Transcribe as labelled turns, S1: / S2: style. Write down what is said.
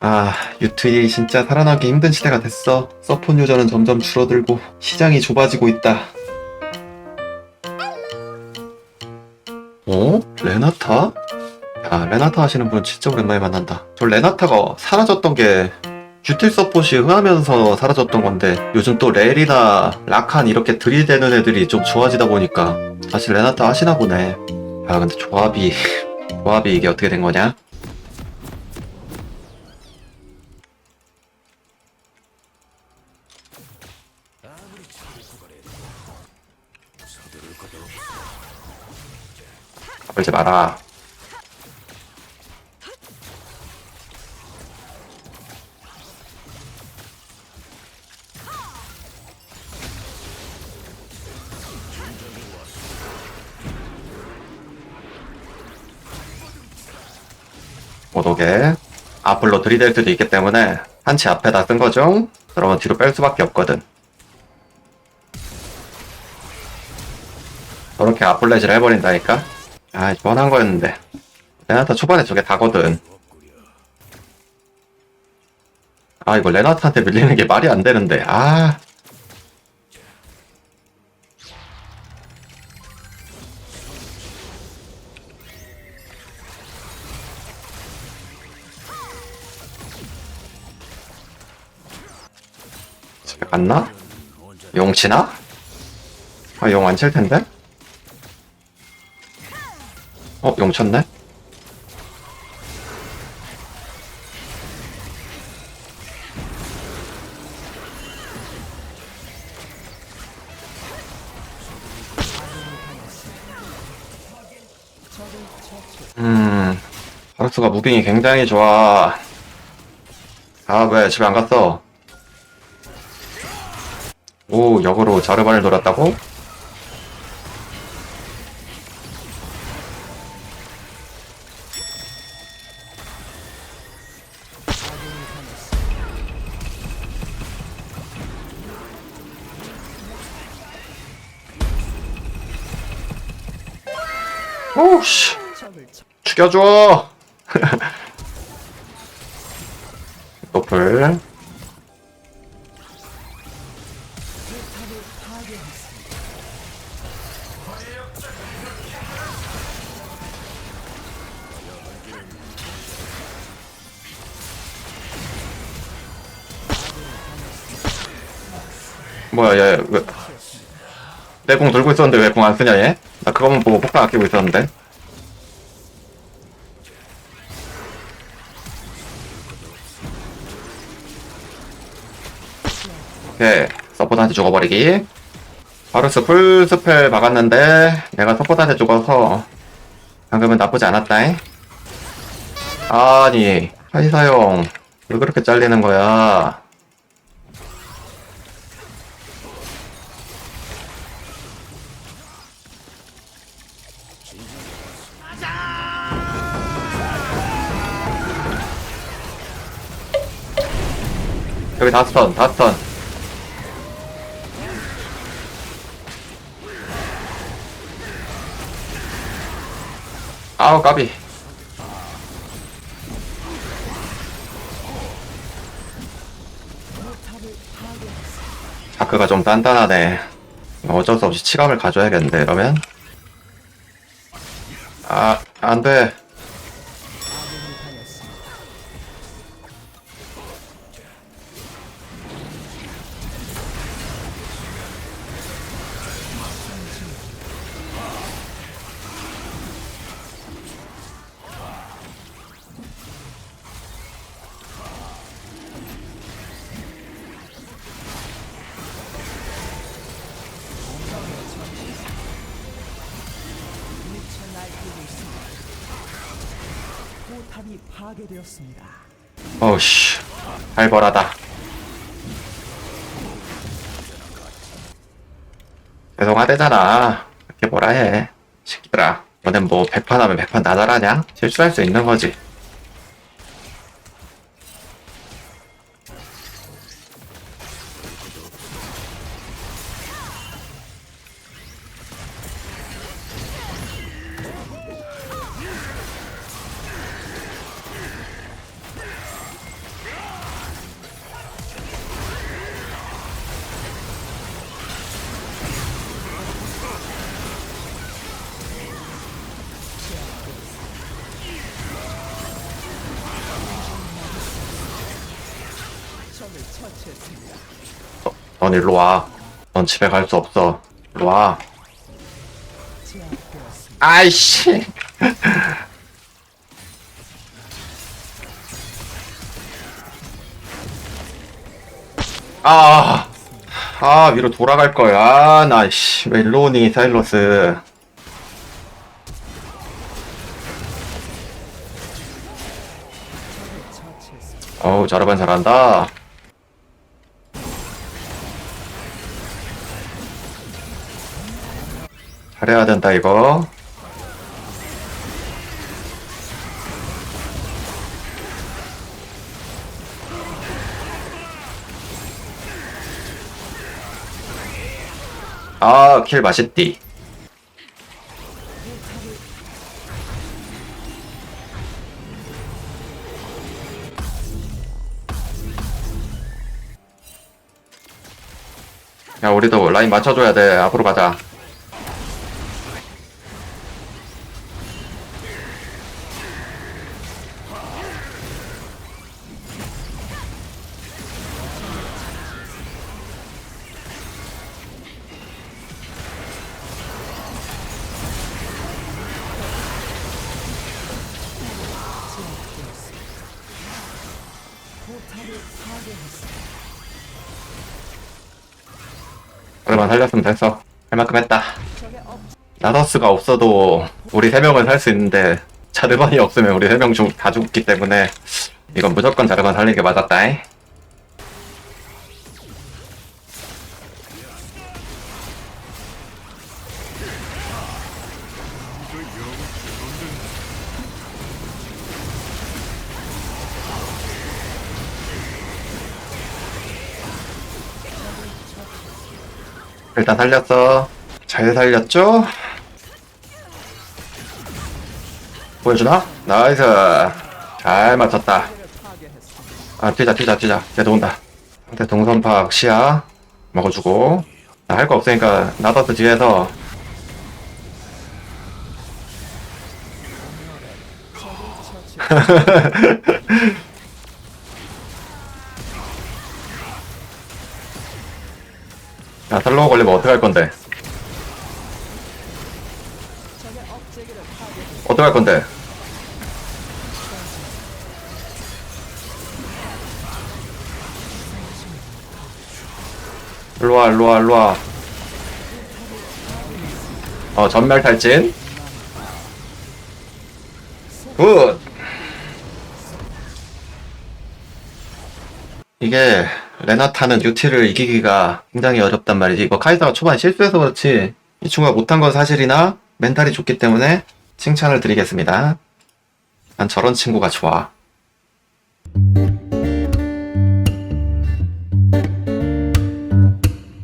S1: 아, 유트이 진짜 살아나기 힘든 시대가 됐어. 서폰 유저는 점점 줄어들고 시장이 좁아지고 있다. 어? 레나타? 야, 레나타 하시는 분 진짜 오랜만에 만난다. 저 레나타가 사라졌던 게 유틸 서폿이 흥하면서 사라졌던 건데 요즘 또 렐이나 라칸 이렇게 들이대는 애들이 좀 좋아지다 보니까 다시 레나타 하시나 보네. 야, 근데 조합이 조합이 이게 어떻게 된 거냐? 가불지 마라. 못 오게. 앞으로 들이댈 수도 있기 때문에 한치 앞에다 쓴 거죠? 그러면 뒤로 뺄 수밖에 없거든. 저렇게 앞플래시를 해버린다니까? 아, 뻔한 거였는데. 레나타 초반에 저게 다거든. 아, 이거 레나타한테 밀리는 게 말이 안 되는데. 아. 집에 갔나? 용 치나? 아, 용 안 칠 텐데? 어, 용 쳤네? 음, 바루스가 무빙이 굉장히 좋아. 아, 왜 집에 안 갔어? 오, 역으로 자르반을 돌았다고? 오씨. 죽여줘. 노플 뭐야 얘 왜... 내 공 들고 있었는데 왜 공 안 쓰냐 얘? 나 그거만 보고 폭탄 아끼고 있었는데. 오케이. 서포트한테 죽어버리기. 바루스 풀 스펠 박았는데 내가 서포트한테 죽어서 방금은 나쁘지 않았다잉. 아니 하이사용. 왜 그렇게 잘리는 거야 여기 다 스턴 다 스턴. 아우 까비. 자크가 좀 단단하네. 어쩔 수 없이 치감을 가져야겠는데 이러면? 아 안 돼
S2: 파괴되었습니다.
S1: 어우씨 살벌하다 죄송하대잖아 이렇게 뭐라 해 새끼들아 너넨 뭐 100판 하면 100판 나잘하냐? 실수할 수 있는 거지 넌 일로 와. 넌 집에 갈 수 없어. 일로 와. 아이씨. 아, 아, 위로 돌아갈 거야. 아, 나, 씨, 왜 일로 오니, 사일러스. 어우, 자르반 잘한다. 잘해야 된다, 이거. 아, 킬 맛있디. 야, 우리도 라인 맞춰줘야 돼. 앞으로 가자. 그래만 살렸으면 됐어. 할 만큼 했다. 나더스가 없어도 우리 세 명은 살 수 있는데 자르반이 없으면 우리 세명다 죽기 때문에 이건 무조건 자르반 살리는 게 맞았다. 잉? 일단 살렸어. 잘 살렸죠? 보여주나? 나이스. 잘 맞췄다. 아, 뛰자, 뛰자, 뛰자. 걔도 온다. 상대 동선 파악 시야 먹어주고. 할거 없으니까 나더스 뒤에서 야, 살로우 걸리면 어떡할 건데? 어떡할 건데? 일로와, 일로와, 일로와. 어, 전멸 탈진. 굿! 이게, 레나타는 유티를 이기기가 굉장히 어렵단 말이지. 이거 카이사가 초반에 실수해서 그렇지. 이 친구가 못한 건 사실이나 멘탈이 좋기 때문에 칭찬을 드리겠습니다. 난 저런 친구가 좋아.